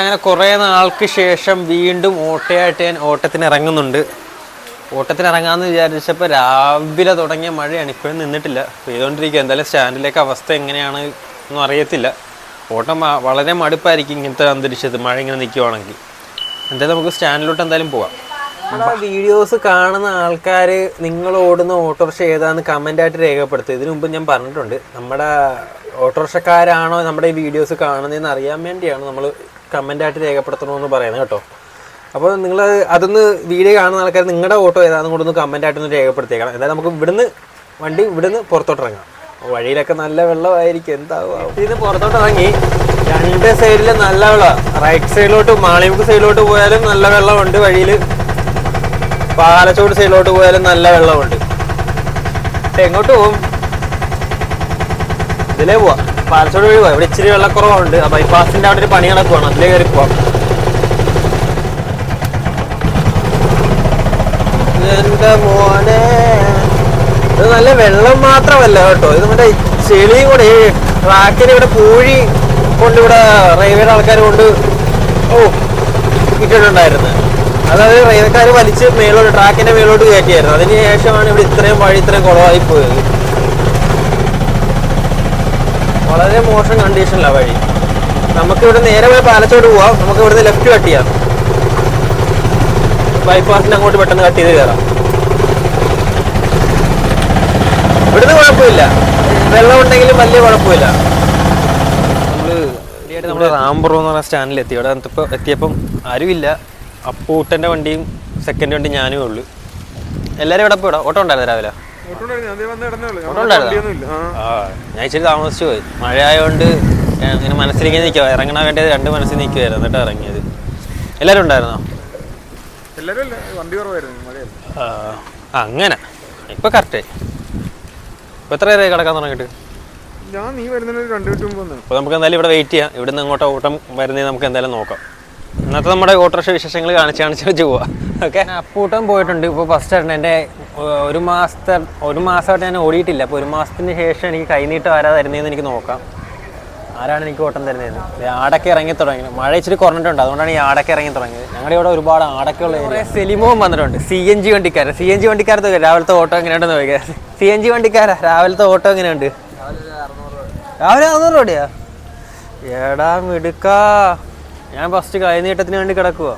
അങ്ങനെ കുറേ നാൾക്ക് ശേഷം വീണ്ടും ഓട്ടയായിട്ട് ഞാൻ ഓട്ടത്തിന് ഇറങ്ങുന്നുണ്ട് ഓട്ടത്തിന് ഇറങ്ങാമെന്ന് വിചാരിച്ചപ്പോൾ രാവിലെ തുടങ്ങിയ മഴയാണ്. ഇപ്പോഴും നിന്നിട്ടില്ല. പെയ്തുകൊണ്ടിരിക്കുക എന്തായാലും സ്റ്റാൻഡിലേക്ക് അവസ്ഥ എങ്ങനെയാണ് ഒന്നും അറിയത്തില്ല. ഓട്ടം വളരെ മടുപ്പായിരിക്കും ഇങ്ങനത്തെ അന്തരീക്ഷത്തിൽ മഴ ഇങ്ങനെ നിൽക്കുവാണെങ്കിൽ എന്തായാലും നമുക്ക് സ്റ്റാൻഡിലോട്ട് എന്തായാലും പോവാം. വീഡിയോസ് കാണുന്ന ആൾക്കാർ നിങ്ങൾ ഓടുന്ന ഓട്ടോറിക്ഷ ഏതാണെന്ന് കമന്റായിട്ട് രേഖപ്പെടുത്തുക ഇതിനു മുമ്പ് ഞാൻ പറഞ്ഞിട്ടുണ്ട്. നമ്മുടെ ഓട്ടോറിക്ഷക്കാരാണോ നമ്മുടെ ഈ വീഡിയോസ് കാണുന്നതെന്ന് അറിയാൻ വേണ്ടിയാണ് നമ്മൾ കമന്റ് ആയിട്ട് രേഖപ്പെടുത്തണമെന്ന് പറയുന്നത് കേട്ടോ. അപ്പോൾ നിങ്ങൾ അതൊന്ന് വീഡിയോ കാണുന്ന ആൾക്കാർ നിങ്ങളുടെ ഓട്ടോ ഏതാണെന്ന് കൂടെ ഒന്ന് കമന്റ് ആയിട്ടൊന്ന് രേഖപ്പെടുത്തിയേക്കണം. എന്തായാലും നമുക്ക് ഇവിടുന്ന് വണ്ടി ഇവിടുന്ന് പുറത്തോട്ട് ഇറങ്ങാം. വഴിയിലൊക്കെ നല്ല വെള്ളമായിരിക്കും. എന്താവും ഇത് പുറത്തോട്ട് ഇറങ്ങി രണ്ട് സൈഡിലും നല്ല വെള്ളമാണ് റൈറ്റ് സൈഡിലോട്ട് മാളിമുക്ക് സൈഡിലോട്ട് പോയാലും നല്ല വെള്ളമുണ്ട്. വഴിയിൽ പാലച്ചോട് സൈഡിലോട്ട് പോയാലും നല്ല വെള്ളമുണ്ട്. എങ്ങോട്ട് പോകും ഇതിലേ പോവാം. പാലച്ചോട് വഴി പോവാം ഇവിടെ ഇച്ചിരി വെള്ളക്കുറവുണ്ട്. ആ ബൈപ്പാസിന്റെ അവിടെ ഒരു പണി നടക്കുവാണ് അതിലേ കയറി പോവാം. എന്റെ മോനെ. ഇത് നല്ല വെള്ളം മാത്രമല്ല കേട്ടോ. ഇത് മറ്റേ ചെളിയും കൂടെ ട്രാക്കിന് ഇവിടെ പൂഴി കൊണ്ട് ഇവിടെ റെയിൽവേയുടെ ആൾക്കാർ കൊണ്ട് ഓ ഇട്ടിട്ടുണ്ടായിരുന്നു. അതായത് റെയിൽവേക്കാർ വലിച്ച് മേലോട്ട് ട്രാക്കിന്റെ മേലോട്ട് കയറ്റിയായിരുന്നു. അതിന് ശേഷമാണ് ഇവിടെ ഇത്രയും വഴി ഇത്രയും കുളമായി പോയത് വളരെ മോശം കണ്ടീഷനിലാണ് വഴി. നമുക്ക് ഇവിടെ നേരെ പോയി പാലച്ചോട് പോവാം. നമുക്ക് ഇവിടുന്ന് ലെഫ്റ്റ് കട്ട് ചെയ്യാം. ബൈപ്പാസിന് അങ്ങോട്ട് പെട്ടെന്ന് കട്ട് ചെയ്ത് കയറാം ഇവിടുന്ന് കുഴപ്പമില്ല. വെള്ളം ഉണ്ടെങ്കിലും വലിയ കുഴപ്പമില്ല. നമ്മൾ നമ്മൾ റാംബുറോ എന്ന് പറഞ്ഞ സ്റ്റാൻഡിൽ എത്തി ഇവിടെ എത്തിയപ്പോൾ എത്തിയപ്പം ആരുമില്ല. അപ്പൂട്ടന്റെ വണ്ടിയും സെക്കൻഡ് വണ്ടി ഞാനും ഉള്ളു. എല്ലാവരും ഇവിടെ? പോയിടാം ഓട്ടോ ഉണ്ടായിരുന്നു രാവിലെ? ഞാൻ ഇച്ചിരി താമസിച്ചു പോയി. മഴ ആയതുകൊണ്ട് ഇങ്ങനെ മനസ്സിലേക്ക് നിൽക്കുക ഇറങ്ങണ വേണ്ടത് രണ്ട് മനസ്സിൽ നിൽക്കുമായിരുന്നു എന്നിട്ട് ഇറങ്ങിയത്. എല്ലാവരും ഉണ്ടായിരുന്നോ? എല്ലാരും ഇല്ല. വണ്ടി മഴയല്ല ആ, അങ്ങനെ. ഇപ്പൊ കറക്റ്റ് ഇപ്പൊ എത്ര നേരമായി കിടക്കാൻ തുടങ്ങിയിട്ട്? ഞാൻ നീ വരുന്നതിന് രണ്ട് മിനിറ്റ് മുമ്പ് വന്നു അപ്പോൾ നമുക്ക് എന്തായാലും ഇവിടെ വെയിറ്റ് ചെയ്യാം. ഇവിടെ നിന്ന് ഇങ്ങോട്ട് ഓട്ടം വരുന്നേ നമുക്ക് എന്തായാലും നോക്കാം. ഇന്നത്തെ നമ്മുടെ ഓട്ടോറിക്ഷ വിശേഷങ്ങൾ കാണിച്ച് കാണിച്ച് വെച്ച് പോവാം. ഓക്കെ അപ്പൂട്ടം പോയിട്ടുണ്ട്. ഇപ്പൊ ഫസ്റ്റ് ആയിട്ട് എന്റെ ഏർ, ഒരു മാസത്തെ ഒരു മാസമായിട്ട് ഞാൻ ഓടിയിട്ടില്ല. അപ്പോൾ ഒരു മാസത്തിന് ശേഷം എനിക്ക് കൈനീട്ടം ആരാ തരുന്നതെന്ന് എനിക്ക് നോക്കാം. ആരാണ് എനിക്ക് ഓട്ടം തരുന്നത് ആടൊക്കെ ഇറങ്ങി തുടങ്ങി. മഴ ഇച്ചിരി കുറഞ്ഞിട്ടുണ്ട്. അതുകൊണ്ടാണ് ഈ ആടൊക്കെ ഇറങ്ങി തുടങ്ങിയത്. ഞങ്ങളുടെ ഇവിടെ ഒരുപാട് ആടൊക്കെ ഉള്ള സെലിമോൻ വന്നിട്ടുണ്ട്. സി എൻ ജി വണ്ടിക്കാരൻ സി എൻ ജി വണ്ടിക്കാരത്ത് രാവിലത്തെ ഓട്ടോ എങ്ങനെയുണ്ടെന്ന് ചോദിക്കാം. സി എൻ ജി വണ്ടിക്കാരാ? രാവിലത്തെ ഓട്ടോ എങ്ങനെയുണ്ട്? രാവിലെ അറുന്നൂറ് രൂപയാ ഏടാ മിടുക്കാ. ഞാൻ ഫസ്റ്റ് കൈനീട്ടത്തിന് വേണ്ടി കിടക്കുക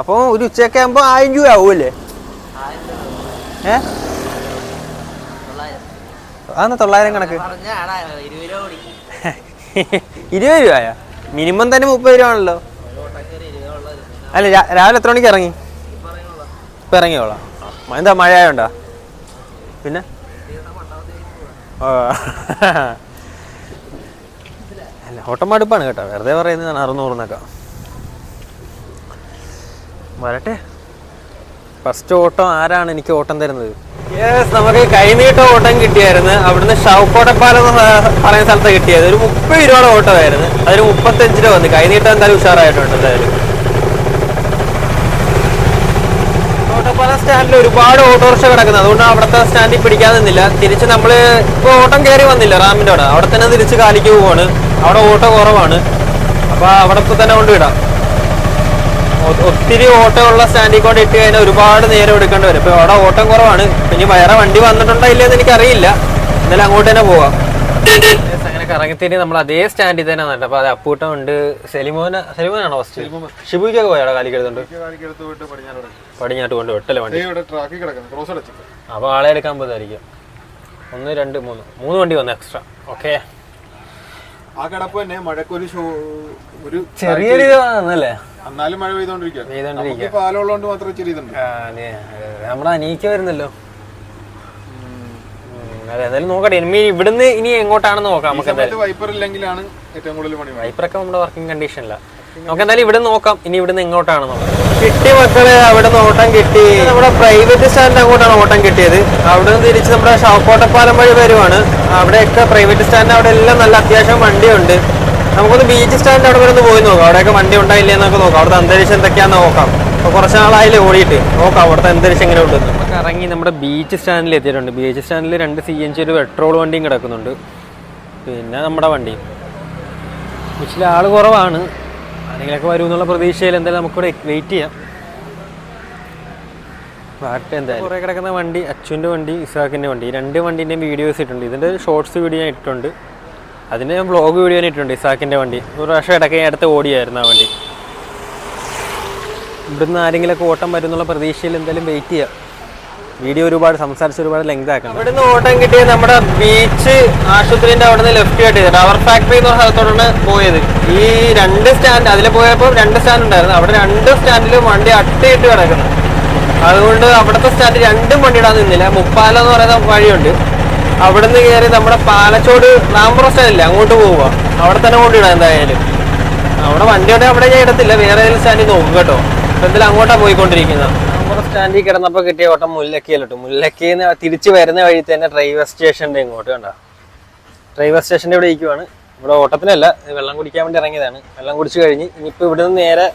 അപ്പോൾ ഒരു ഉച്ചയൊക്കെ ആകുമ്പോൾ ആയിരം രൂപ ആവൂല്ലേ? ഏ? തൊള്ളായിരം കണക്ക്? ഇരുപത് രൂപയാ? മിനിമം തന്നെ മുപ്പത് രൂപ ആണല്ലോ അല്ല രാവിലെ എത്ര മണിക്ക് ഇറങ്ങി? ഇപ്പം ഇറങ്ങിയോളാം? എന്താ മഴ ആയോണ്ടാ പിന്നെ. അല്ല ഓട്ടം മടുപ്പാണ് കേട്ടോ. വെറുതെ പറയുന്നതാണ് അറുന്നൂറിനൊക്കെ വരട്ടെ. ഫസ്റ്റ് ഓട്ടം ആരാണ് എനിക്ക് ഓട്ടം തരുന്നത്? നമുക്ക് കൈനീട്ട ഓട്ടം കിട്ടിയായിരുന്നു. അവിടുന്ന് ഷൗക്കോട്ടപ്പാലം പറയുന്ന സ്ഥലത്ത് കിട്ടിയത്. ഒരു മുപ്പത് രൂപയുടെ ഓട്ടമായിരുന്നു. അതിന് മുപ്പത്തഞ്ച് രൂപ വന്നു. കൈനീട്ടം എന്തായാലും ഉഷാറായിട്ടുണ്ട് എന്തായാലും. ഓട്ടോപ്പാലം സ്റ്റാൻഡിൽ ഒരുപാട് ഓട്ടോറിക്ഷ കിടക്കുന്നത് അതുകൊണ്ട് അവിടുത്തെ സ്റ്റാൻഡിൽ പിടിക്കാൻ നിന്നില്ല. തിരിച്ച് നമ്മൾ ഇപ്പോൾ ഓട്ടം കയറി വന്നില്ല റാമിന്റെ അവിടെ. അവിടെ തന്നെ തിരിച്ച് കാലിക്ക് പോവാണ്. അവിടെ ഓട്ടോ കുറവാണ്. അപ്പോൾ അവിടെ ഇപ്പോൾ തന്നെ കൊണ്ടുവിടാം. ഒത്തിരി ഓട്ടം ഉള്ള സ്റ്റാൻഡിൽ കൊണ്ട് ഇട്ട് കഴിഞ്ഞാൽ ഒരുപാട് നേരം എടുക്കേണ്ടി വരും. ഇപ്പൊ അവിടെ ഓട്ടം കുറവാണ്. ഇനി വേറെ വണ്ടി വന്നിട്ടുണ്ടോ ഇല്ലെന്ന് എനിക്ക് അറിയില്ല എന്നാലും അങ്ങോട്ട് തന്നെ പോവാം. അങ്ങനെ കറങ്ങിത്തിരി നമ്മൾ അതേ സ്റ്റാൻഡിൽ തന്നെ വന്നിട്ട് അപ്പൊ അത് അപ്പൂട്ടം ഉണ്ട് സെലിമോന സെലിമോനാണോ ഫസ്റ്റ് ഷിബുജൊക്കെ പോയാ കാലിക്കെടുത്തുണ്ട് കാലിക്കടുത്ത് പോയിട്ട് പടിഞ്ഞാറ് പടിഞ്ഞാട്ട് കൊണ്ട് വെട്ടല്ലേ വണ്ടി? അപ്പൊ ട്രാക്കിൽ കിടക്കുന്നു. ക്രോസ് അടച്ചിട്ട്. അപ്പോൾ ആളെ എടുക്കാൻ പോകുന്നതായിരിക്കും ഒന്ന് രണ്ട് മൂന്ന്. മൂന്ന് വണ്ടി വന്നു എക്സ്ട്രാ ഓക്കെ ആ കിടപ്പ് തന്നെ മഴക്കൊരു ഒരു ചെറിയൊരു ഇത് വന്നല്ലേ എന്നാലും മഴ പെയ്തോണ്ടിരിക്കുക പാലമുള്ളതുകൊണ്ട് മാത്രം ചെറിയ. നമ്മുടെ അനീക്ക വരുന്നല്ലോ. അതെ എന്തായാലും നോക്കട്ടെ. ഇനി ഇവിടുന്ന് ഇനി എങ്ങോട്ടാണെന്ന് നോക്കാം നമുക്ക് വൈപ്പർ ഇല്ലെങ്കിലാണ് ഏറ്റവും കൂടുതൽ പണി. വൈപ്പറൊക്കെ നമ്മുടെ വർക്കിംഗ് കണ്ടീഷനില്ല നമുക്ക് എന്തായാലും ഇവിടെ നോക്കാം. ഇനി ഇവിടുന്ന് നോക്കാം കിട്ടി മക്കളെ അവിടെ നിന്ന് ഓട്ടം കിട്ടി. നമ്മുടെ പ്രൈവറ്റ് സ്റ്റാൻഡ് അങ്ങോട്ടാണ് ഓട്ടം കിട്ടിയത്. അവിടെ നിന്ന് തിരിച്ച് നമ്മുടെ ഷാക്കോട്ടപ്പാലം വഴി വരുവാണ്. അവിടെയൊക്കെ പ്രൈവറ്റ് സ്റ്റാൻഡ് അവിടെ എല്ലാം നല്ല അത്യാവശ്യം വണ്ടിയുണ്ട്. നമുക്കൊന്ന് ബീച്ച് സ്റ്റാൻഡ് അവിടെ വരെ ഒന്ന് പോയി നോക്കാം. അവിടെയൊക്കെ വണ്ടി ഉണ്ടായില്ലേ എന്നൊക്കെ നോക്കാം. അവിടുത്തെ അന്തരീക്ഷം എന്തൊക്കെയാണെന്ന് നോക്കാം. അപ്പോൾ കുറച്ച് നാളായില്ലേ ഓടിയിട്ട്. നോക്കാം അവിടുത്തെ അന്തരീക്ഷം എങ്ങനെ ഉണ്ട് നമുക്ക് ഇറങ്ങി നമ്മുടെ ബീച്ച് സ്റ്റാൻഡിൽ എത്തിയിട്ടുണ്ട്. ബീച്ച് സ്റ്റാൻഡിൽ രണ്ട് സി എൻ ജി ഒരു പെട്രോൾ വണ്ടിയും കിടക്കുന്നുണ്ട്. പിന്നെ നമ്മുടെ വണ്ടിയും ബീച്ചിൽ ആൾ കുറവാണ്. ആരെങ്കിലൊക്കെ വരും എന്നുള്ള പ്രതീക്ഷയിൽ എന്തായാലും നമുക്കിവിടെ വെയിറ്റ് ചെയ്യാം. വാട്ടെ എന്തായാലും. കുറേ കിടക്കുന്ന വണ്ടി അച്ചുവിന്റെ വണ്ടി ഇസാഖിന്റെ വണ്ടി രണ്ട് വണ്ടീന്റെയും വീഡിയോസ് ഇട്ടിട്ടുണ്ട്. ഇതിന്റെ ഷോർട്സ് വീഡിയോ ഞാൻ ഇട്ടിട്ടുണ്ട്. അതിന്റെ ഞാൻ വ്ളോഗ് വീഡിയോ ഞാൻ ഇട്ടിട്ടുണ്ട് ഇസാഖിന്റെ വണ്ടി. ഒരു പ്രാവശ്യം ഇടയ്ക്ക് ഞാൻ അടുത്ത് ഓടിയായിരുന്നു ആ വണ്ടി. ഇവിടുന്ന് ആരെങ്കിലൊക്കെ ഓട്ടം വരുന്നുള്ള പ്രതീക്ഷയിൽ എന്തായാലും വെയിറ്റ് ചെയ്യാം. വീഡിയോ ഒരുപാട് സംസാരിച്ച് ഒരുപാട് ലെങ്ത് ആക്കണം നിന്ന് ഓട്ടം കിട്ടിയത് നമ്മുടെ ബീച്ച് ആശുപത്രിന്റെ അവിടെ നിന്ന് ലെഫ്റ്റ് ആയിട്ട് റവർ ഫാക്ടറി എന്ന സ്ഥലത്തോടാണ് പോയത്. ഈ രണ്ട് സ്റ്റാൻഡ് അതിൽ പോയപ്പോൾ രണ്ട് സ്റ്റാൻഡ് ഉണ്ടായിരുന്നു. അവിടെ രണ്ട് സ്റ്റാൻഡിലും വണ്ടി അട്ടയിട്ട് കിടക്കുന്നു. അതുകൊണ്ട് അവിടുത്തെ സ്റ്റാൻഡ് രണ്ടും വണ്ടിയിടാൻ നിന്നില്ല. മുപ്പാല എന്ന് പറയുന്ന വഴിയുണ്ട്. അവിടെ നിന്ന് കയറി നമ്മുടെ പാലച്ചോട് റാംപുറ സ്റ്റാൻഡില്ലേ അങ്ങോട്ട് പോവുക. അവിടെ തന്നെ കൊണ്ടിടാം എന്തായാലും. അവിടെ വണ്ടിയുടെ അവിടെ ഞാൻ ഇടത്തില്ല. വേറെ ഏതെങ്കിലും സ്റ്റാൻഡിൽ നോക്കും കേട്ടോ. ഇപ്പൊ എന്തായാലും അങ്ങോട്ടാണ് പോയിക്കൊണ്ടിരിക്കുന്നത്. നമ്മുടെ സ്റ്റാൻഡിൽ കിടന്നപ്പോൾ കിട്ടിയ ഓട്ടം മുല്ലക്കിയല്ലിട്ടു. മുല്ലക്കിന്ന് തിരിച്ചു വരുന്ന വഴി തന്നെ ഡ്രൈവർ സ്റ്റേഷന്റെ ഇങ്ങോട്ട് കണ്ടോ? ഡ്രൈവർ സ്റ്റേഷന്റെ ഇവിടെ ഇരിക്കുവാണ്. ഇവിടെ ഓട്ടത്തിനല്ല വെള്ളം കുടിക്കാൻ വേണ്ടി ഇറങ്ങിയതാണ്. വെള്ളം കുടിച്ച് കഴിഞ്ഞ് ഇനിയിപ്പോൾ ഇവിടെ നിന്ന് നേരെ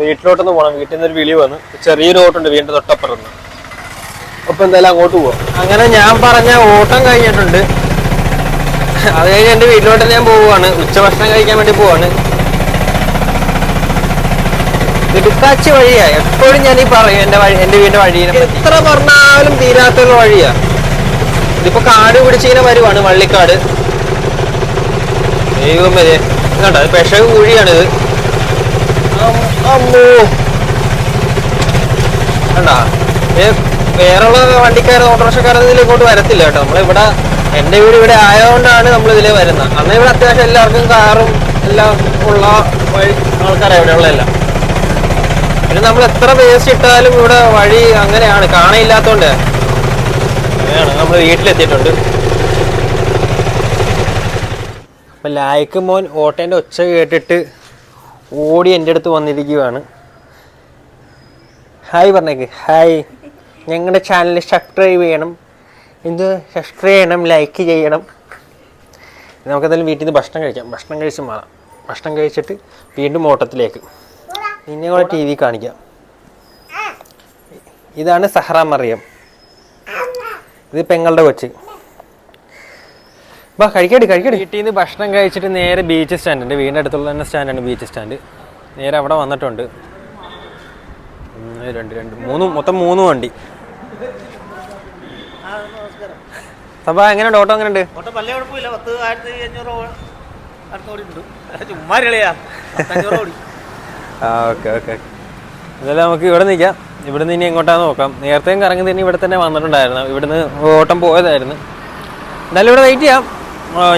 വീട്ടിലോട്ടൊന്ന് പോകണം വീട്ടിൽ നിന്ന് ഒരു വിളി വന്നു. ചെറിയൊരു ഓട്ടുണ്ട് വീണ്ടും തൊട്ടപ്പുറത്ത്. അപ്പൊ എന്തായാലും അങ്ങോട്ട് പോവാം. അങ്ങനെ ഞാൻ പറഞ്ഞ ഓട്ടം കഴിഞ്ഞിട്ടുണ്ട്. അത് കഴിഞ്ഞ് എന്റെ വീട്ടിലോട്ട് ഞാൻ പോവുകയാണ്. ഉച്ചഭക്ഷണം കഴിക്കാൻ വേണ്ടി പോവാണ്. ഇടുക്കാച്ചി വഴിയാ. എപ്പോഴും ഞാൻ ഈ പറയും എന്റെ വഴി എന്റെ വീടിന്റെ വഴിയെ എത്ര പറഞ്ഞാലും തീരാത്തൊരു വഴിയാ. ഇതിപ്പോ കാട് പിടിച്ചിങ്ങനെ വരുവാണ് വള്ളിക്കാട്. ദൈവം വരെ കണ്ടോ ഇത് പെഷക കുഴിയാണിത്. അമ്മോ കണ്ടാ വേറെയുള്ള വണ്ടിക്കാർ ഓട്ടോറിക്ഷക്കാരൊന്നും ഇതിൽ ഇങ്ങോട്ട് വരത്തില്ല കേട്ടോ. നമ്മളിവിടെ എന്റെ വീട് ഇവിടെ ആയതുകൊണ്ടാണ് നമ്മൾ ഇതിലേ വരുന്നത്. അന്ന് ഇവിടെ അത്യാവശ്യം എല്ലാവർക്കും കാറും എല്ലാം ഉള്ള വഴി ആൾക്കാരാണ് ഇവിടെ ഉള്ളതെല്ലാം. പിന്നെ നമ്മൾ എത്ര വേസ്റ്റ് ഇട്ടാലും ഇവിടെ വഴി അങ്ങനെയാണ്. കാണയില്ലാത്തോണ്ട്. അങ്ങനെയാണ് നമ്മൾ വീട്ടിലെത്തിയിട്ടുണ്ട്. അപ്പം ലായ്ക്ക് മോൻ ഓട്ടേന്റെ ഒച്ച കേട്ടിട്ട് ഓടി എന്റെ അടുത്ത് വന്നിരിക്കുകയാണ് ഹായ് പറഞ്ഞേക്ക്. ഹായ് ഞങ്ങളുടെ ചാനൽ സബ്സ്ക്രൈബ് ചെയ്യണം. എന്ത് സബ്സ്ക്രൈബ് ചെയ്യണം ലൈക്ക് ചെയ്യണം. നമുക്കെന്തായാലും വീട്ടിൽ നിന്ന് ഭക്ഷണം കഴിക്കാം. ഭക്ഷണം കഴിച്ച് മാറാം. ഭക്ഷണം കഴിച്ചിട്ട് വീണ്ടും ഓട്ടത്തിലേക്ക്. നിന്നെ കൂടെ ടി വി കാണിക്കാം. ഇതാണ് സഹറ മറിയം. ഇത് പെങ്ങളുടെ കൊച്ച്. ബാ കഴിക്കടി കഴിക്കടി. വീട്ടിൽ നിന്ന് ഭക്ഷണം കഴിച്ചിട്ട് നേരെ ബീച്ച് സ്റ്റാൻഡ് ഉണ്ട്. വീടിന്റെ അടുത്തുള്ള തന്നെ സ്റ്റാൻഡാണ് ബീച്ച് സ്റ്റാൻഡ് നേരെ അവിടെ വന്നിട്ടുണ്ട്. ഒന്ന് രണ്ട് രണ്ട് മൂന്ന് മൊത്തം മൂന്ന് വണ്ടി. സഭ എങ്ങനെയുണ്ട്? ഓട്ടോ എങ്ങനെയുണ്ട്? ഓട്ടോ വലിയ കുഴപ്പമില്ല. പത്ത് ആയിരത്തി അഞ്ഞൂറ് ചുമ്മാ ആ ഓക്കെ ഓക്കെ. എന്തായാലും നമുക്ക് ഇവിടെ നിൽക്കാം ഇവിടെ നിന്ന് ഇനി എങ്ങോട്ടാന്ന് നോക്കാം. നേരത്തെയും കറങ്ങി തന്നെ ഇവിടെ തന്നെ വന്നിട്ടുണ്ടായിരുന്നു. ഇവിടുന്ന് ഓട്ടം പോയതായിരുന്നു. എന്തായാലും ഇവിടെ വെയിറ്റ് ചെയ്യാം.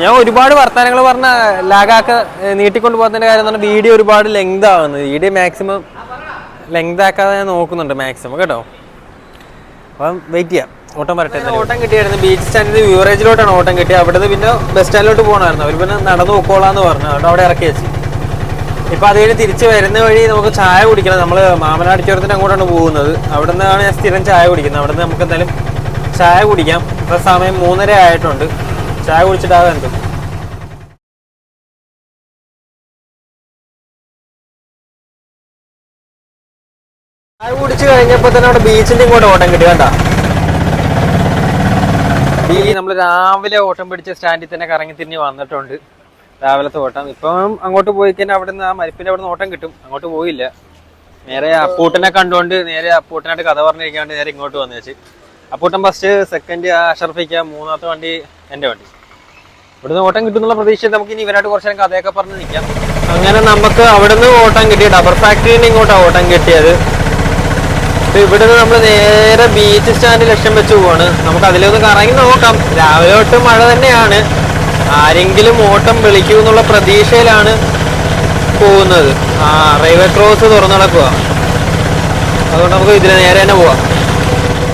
ഞാൻ ഒരുപാട് വർത്തമാനങ്ങൾ പറഞ്ഞ ലാഗാക്ക നീട്ടിക്കൊണ്ട് പോകുന്നതിന്റെ കാര്യം എന്ന് പറഞ്ഞാൽ വീഡിയോ ഒരുപാട് ലെങ്ത് ആവുന്നത് വീഡിയോ മാക്സിമം ലെങ്ത് ആക്കാതെ ഞാൻ നോക്കുന്നുണ്ട് മാക്സിമം കേട്ടോ? അപ്പം വെയിറ്റ് ചെയ്യാം. ഓട്ടം വരട്ടെ ഓട്ടം കിട്ടിയായിരുന്നു. ബീച്ച് സ്റ്റാൻഡിൽ വ്യൂറേജിലോട്ടാണ് ഓട്ടം കിട്ടിയത്. അവിടുന്ന് പിന്നെ ബസ് സ്റ്റാൻഡിലോട്ട് പോകണമായിരുന്നു അവർ പിന്നെ നടന്നു പോയിക്കോളാന്ന് പറഞ്ഞു. അവിടെ ഇറക്കി വെച്ച്. ഇപ്പൊ അത് കഴിഞ്ഞ് തിരിച്ച് വരുന്ന വഴി നമുക്ക് ചായ കുടിക്കണം. നമ്മൾ മാമനാട് ചുരത്തിന് അങ്ങോട്ടാണ് പോകുന്നത്. അവിടെ നിന്നാണ് ഞാൻ സ്ഥിരം ചായ കുടിക്കുന്നത്. അവിടെ നിന്ന് നമുക്ക് എന്തായാലും ചായ കുടിക്കാം. ഇപ്പൊ സമയം മൂന്നര ആയിട്ടുണ്ട്. ചായ കുടിച്ചിട്ടാകാൻ എന്തും. ചായ കുടിച്ച് കഴിഞ്ഞപ്പോൾ തന്നെ അവിടെ ബീച്ചിന്റെ ഇങ്ങോട്ട് ഓട്ടം കിട്ടി കണ്ട? ഈ നമ്മൾ രാവിലെ ഓട്ടം പിടിച്ച സ്റ്റാൻഡിൽ തന്നെ കറങ്ങി തിരിഞ്ഞ് വന്നിട്ടുണ്ട്. രാവിലത്തെ ഓട്ടം. ഇപ്പം അങ്ങോട്ട് പോയി കഴിഞ്ഞാൽ അവിടെ നിന്ന് ആ മരിപ്പിന്റെ അവിടെ നിന്ന് ഓട്ടം കിട്ടും. അങ്ങോട്ട് പോയില്ല. നേരെ അപ്പൂട്ടനെ കണ്ടുകൊണ്ട് നേരെ അപ്പൂട്ടനായിട്ട് കഥ പറഞ്ഞിരിക്കാണ്ട് നേരെ ഇങ്ങോട്ട് വന്നു വെച്ച് അപ്പൂട്ടൻ ഫസ്റ്റ് സെക്കൻഡ് അഷർഫിക്ക മൂന്നാമത്തെ വണ്ടി എന്റെ വണ്ടി. ഇവിടുന്ന് ഓട്ടം കിട്ടുന്നുള്ള പ്രതീക്ഷ നമുക്ക് ഇനി ഇവരായിട്ട് കുറച്ച് നേരം കഥയൊക്കെ പറഞ്ഞ് നിൽക്കാം അങ്ങനെ നമുക്ക് അവിടുന്ന് ഓട്ടം കിട്ടി. ഡബർ ഫാക്ടറിയിൽ നിന്ന് ഇങ്ങോട്ടാണ് ഓട്ടം കിട്ടിയത്. അപ്പൊ ഇവിടുന്ന് നമ്മൾ നേരെ ബീച്ച് സ്റ്റാൻഡ് ലക്ഷ്യം വെച്ച് പോവാണ്. നമുക്ക് അതിലൊന്ന് കറങ്ങി നോക്കാം. രാവിലെ തൊട്ട് മഴ തന്നെയാണ്. ആരെങ്കിലും ഓട്ടം വിളിക്കൂ എന്നുള്ള പ്രതീക്ഷയിലാണ് പോകുന്നത്. ആ റെയിൽവേ ക്രോസ് തുറന്നു നടക്കുക. അതുകൊണ്ട് നമുക്ക് ഇതിന് നേരെ തന്നെ പോവാം.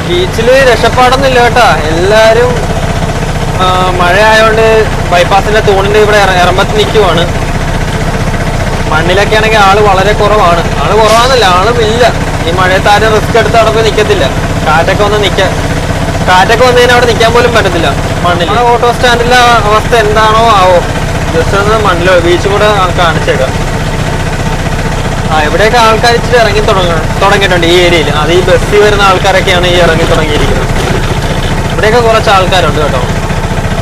ബീച്ചിൽ രക്ഷപ്പാടൊന്നുമില്ല കേട്ടാ. എല്ലാവരും മഴ ആയതുകൊണ്ട് ബൈപ്പാസിന്റെ തൂണിന്റെ ഇവിടെ ഇറ- ഇറമ്പത്ത് നിൽക്കുവാണ് മണ്ണിലൊക്കെ ആണെങ്കിൽ ആൾ വളരെ കുറവാണ്. ആൾ കുറവാണെന്നില്ല ആളും ഇല്ല. ഈ മഴയത്താരും റിസ്ക് എടുത്ത് അവിടെ നിൽക്കത്തില്ല കാറ്റൊക്കെ ഒന്ന് നിൽക്ക കാറ്റൊക്കെ വന്നു കഴിഞ്ഞാൽ അവിടെ നിൽക്കാൻ പോലും പറ്റത്തില്ല. മണ്ണിൽ ഓട്ടോ സ്റ്റാൻഡിലെ അവസ്ഥ എന്താണോ ആവോ. ജസ്റ്റ് ഒന്ന് മണ്ണിലോ ബീച്ച് കൂടെ കാണിച്ചേക്കാം. ആ എവിടെയൊക്കെ ആൾക്കാർ ഇച്ചിരി ഇറങ്ങി തുടങ്ങ തുടങ്ങിയിട്ടുണ്ട് ഈ ഏരിയയിൽ അത് ഈ ബസ്സിൽ വരുന്ന ആൾക്കാരൊക്കെയാണ് ഈ ഇറങ്ങി തുടങ്ങിയിരിക്കുന്നത്. ഇവിടെയൊക്കെ കുറച്ച് ആൾക്കാരുണ്ട് കേട്ടോ.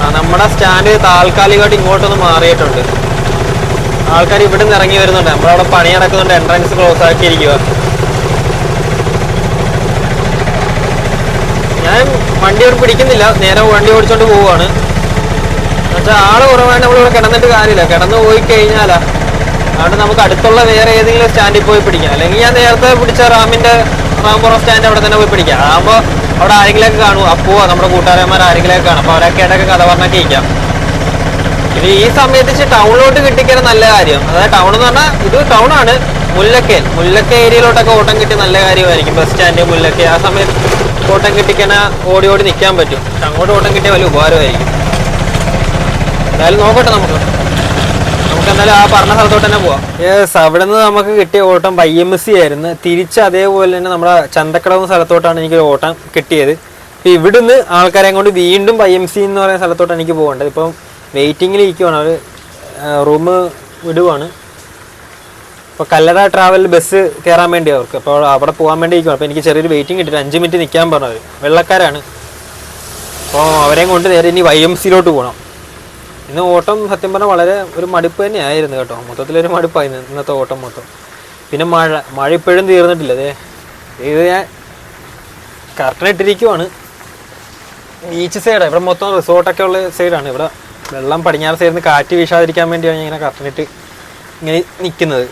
ആ നമ്മുടെ സ്റ്റാൻഡ് താൽക്കാലികമായിട്ട് ഇങ്ങോട്ടൊന്ന് മാറിയിട്ടുണ്ട്. ആൾക്കാർ ഇവിടെ നിന്ന് ഇറങ്ങി വരുന്നുണ്ട്. നമ്മളവിടെ പണി നടക്കുന്നുണ്ട് എൻട്രൻസ് ക്ലോസ് ആക്കിയിരിക്കുക ഞാൻ വണ്ടി അവിടെ പിടിക്കുന്നില്ല. നേരെ വണ്ടി ഓടിച്ചോണ്ട് പോവാണ്. എന്നുവെച്ചാൽ ആൾ കുറവാണ് നമ്മളിവിടെ കിടന്നിട്ട് കാര്യമില്ല. കിടന്നു പോയി കഴിഞ്ഞാലാ. അതുകൊണ്ട് നമുക്ക് അടുത്തുള്ള വേറെ ഏതെങ്കിലും സ്റ്റാൻഡിൽ പോയി പിടിക്കാം. അല്ലെങ്കിൽ ഞാൻ നേരത്തെ പിടിച്ച റാമിന്റെ റാംപുറം സ്റ്റാൻഡ് അവിടെ തന്നെ പോയി പിടിക്കാം. ആകുമ്പോൾ അവിടെ ആരെങ്കിലൊക്കെ കാണും. അപ്പോ നമ്മുടെ കൂട്ടുകാരന്മാർ ആരെങ്കിലൊക്കെ കാണും. അപ്പോൾ അവരൊക്കെ ഇടയ്ക്ക് കഥ പറഞ്ഞൊക്കെ ഇരിക്കാം. ഇത് ഈ സമയത്ത് ടൗണിലോട്ട് കിട്ടിക്കാൻ നല്ല കാര്യം. അതായത് ടൗൺ എന്ന് പറഞ്ഞാൽ ഇത് ടൗണാണ് മുല്ലക്കൽ മുല്ലക്ക ഏരിയയിലോട്ടൊക്കെ ഓട്ടം കിട്ടി നല്ല കാര്യമായിരിക്കും. ബസ് സ്റ്റാൻഡ് മുല്ലക്ക ആ സമയത്ത്. ഓട്ടം കിട്ടിക്കാൻ ഓടി ഓടി നിൽക്കാൻ പറ്റും. പക്ഷെ അങ്ങോട്ട് ഓട്ടം കിട്ടിയ വലിയ ഉപകാരമായിരിക്കും. എന്തായാലും നോക്കട്ടെ നമുക്ക്. നമുക്ക് എന്തായാലും ആ പറഞ്ഞ സ്ഥലത്തോട്ട് തന്നെ പോവാം. യെസ് അവിടെ നിന്ന് നമുക്ക് കിട്ടിയ ഓട്ടം വൈ എം എസ് സി ആയിരുന്നു. തിരിച്ച് അതേപോലെ തന്നെ നമ്മുടെ ചന്തക്കടവ് സ്ഥലത്തോട്ടാണ് എനിക്ക് ഓട്ടം കിട്ടിയത്. ഇപ്പം ഇവിടുന്ന് ആൾക്കാരെ കൊണ്ട് വീണ്ടും വൈ എം സി എന്ന് പറയുന്ന സ്ഥലത്തോട്ടാണ് എനിക്ക് പോകേണ്ടത്. ഇപ്പം വെയിറ്റിങ്ങിൽ ഇരിക്കുവാണ്. അവർ റൂം വിടുവാണ് ഇപ്പോൾ കല്ലറ ട്രാവൽ ബസ് കയറാൻ വേണ്ടി അവർക്ക്. അപ്പോൾ അവിടെ പോകാൻ വേണ്ടി ഇരിക്കും അപ്പോൾ എനിക്ക് ചെറിയൊരു വെയിറ്റിംഗ് കിട്ടിയിട്ട് അഞ്ച് മിനിറ്റ് നിൽക്കാൻ പറഞ്ഞത് വെള്ളക്കാരാണ്. അപ്പോൾ അവരെയും കൊണ്ട് നേരെ ഇനി വൈ എം സിയിലോട്ട് പോകണം ഇന്ന് ഓട്ടം സത്യം പറഞ്ഞാൽ വളരെ ഒരു മടുപ്പ് തന്നെയായിരുന്നു കേട്ടോ. മൊത്തത്തിലൊരു മടുപ്പായിരുന്നു ഇന്നത്തെ ഓട്ടം മൊത്തം. പിന്നെ മഴ മഴ ഇപ്പോഴും തീർന്നിട്ടില്ല. അതെ ഇത് ഞാൻ കർട്ടൻ ഇട്ടിരിക്കുവാണ്. ബീച്ച് സൈഡാണ് ഇവിടെ മൊത്തം റിസോർട്ടൊക്കെ ഉള്ള സൈഡാണ് ഇവിടെ വെള്ളം പടിഞ്ഞാറ് സൈഡിൽ നിന്ന് കാറ്റ് വീശാതിരിക്കാൻ വേണ്ടിയാണ് ഞാൻ ഇങ്ങനെ കറക്റ്റിനിട്ട് ഇങ്ങനെ നിൽക്കുന്നത്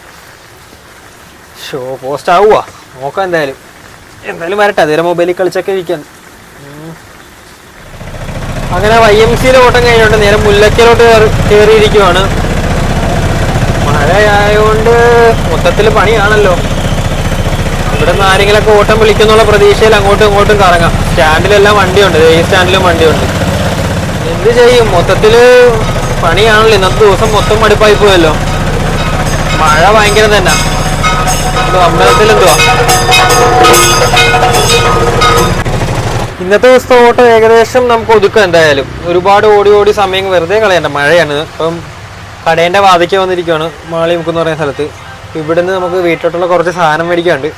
ഷോ പോസ്റ്റ് ആവുക നോക്കാം എന്തായാലും. എന്തായാലും വരട്ടെ അതുവരെ മൊബൈലിൽ കളിച്ചൊക്കെ ഇരിക്കാൻ അങ്ങനെ വൈ എം സിയിലെ ഓട്ടം കഴിഞ്ഞോണ്ട് നേരെ മുല്ലക്കലോട്ട് കയറിയിരിക്കുവാണ്. മഴയായതുകൊണ്ട് മൊത്തത്തിൽ പണിയാണല്ലോ. ഇവിടെ നിന്ന് ആരെങ്കിലൊക്കെ ഓട്ടം വിളിക്കുന്നുള്ള പ്രതീക്ഷയിൽ അങ്ങോട്ടും ഇങ്ങോട്ടും കറങ്ങാം. സ്റ്റാൻഡിലെല്ലാം വണ്ടിയുണ്ട് ഈ സ്റ്റാൻഡിലും വണ്ടിയുണ്ട്. എന്ത് ചെയ്യും? മൊത്തത്തിൽ പണിയാണല്ലോ. ഇന്നത്തെ ദിവസം മൊത്തം മടുപ്പായി പോയല്ലോ. മഴ ഭയങ്കര തന്നെ. ഇന്നത്തെ ദിവസത്തെ ഓട്ടം ഏകദേശം നമുക്ക് ഒതുക്കാം എന്തായാലും. ഒരുപാട് ഓടി ഓടി സമയം വെറുതെ കളയണ്ട. മഴയാണ്. അപ്പം കടേന്റെ വാതിക്ക വന്നിരിക്കുകയാണ് മാളി മുക്കെന്ന് പറയുന്ന സ്ഥലത്ത്. ഇവിടുന്ന് നമുക്ക് വീട്ടിലോട്ടുള്ള കുറച്ച് സാധനം മേടിക്കാണ്ട്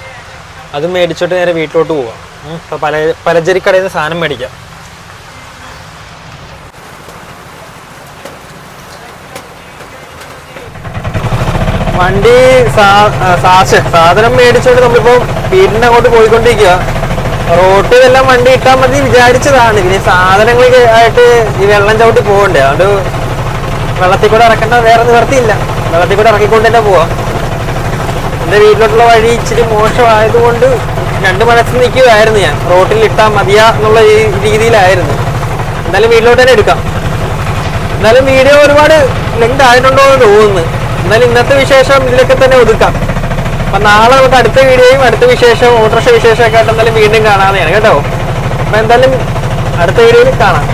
അത് മേടിച്ചിട്ട് നേരെ വീട്ടിലോട്ട് പോവാം. പല പലചരിക്കടയിൽ നിന്ന് സാധനം മേടിക്കാം. വണ്ടി സാധനം മേടിച്ചോണ്ട് നമ്മളിപ്പോ വീടിന്റെ അങ്ങോട്ട് പോയിക്കൊണ്ടിരിക്കുക റോട്ടിൽ എല്ലാം വണ്ടി ഇട്ടാൽ മതി വിചാരിച്ചതാണ്. പിന്നെ സാധനങ്ങൾ ആയിട്ട് ഈ വെള്ളം ചവിട്ടി പോകണ്ടേ അതുകൊണ്ട് വെള്ളത്തിൽ കൂടെ ഇറക്കേണ്ട വേറെ നിവർത്തിയില്ല വെള്ളത്തിൽ കൂടെ ഇറക്കിക്കൊണ്ട് തന്നെ പോവാം. എന്റെ വീട്ടിലോട്ടുള്ള വഴി ഇച്ചിരി മോശമായതുകൊണ്ട് രണ്ട് മനസ്സിൽ നിൽക്കുകയായിരുന്നു ഞാൻ. റോട്ടിൽ ഇട്ടാൽ മതിയാ എന്നുള്ള രീതിയിലായിരുന്നു. എന്തായാലും വീട്ടിലോട്ട് തന്നെ എടുക്കാം. എന്നാലും വീഡിയോ ഒരുപാട് ലെങ്ത് ആയിട്ടുണ്ടോ എന്ന് തോന്നുന്നു. എന്നാലും ഇന്നത്തെ വിശേഷം ഇതിലൊക്കെ തന്നെ ഒതുക്കാം. അപ്പൊ നാളെ നമുക്ക് അടുത്ത വീഡിയോയും അടുത്ത വിശേഷം ഓട്ടോറിക്ഷ വിശേഷമൊക്കെ ആയിട്ട് എന്തായാലും വീണ്ടും കാണാതെയാണ് കേട്ടോ. അപ്പൊ എന്തായാലും അടുത്ത വീഡിയോയിൽ കാണാം.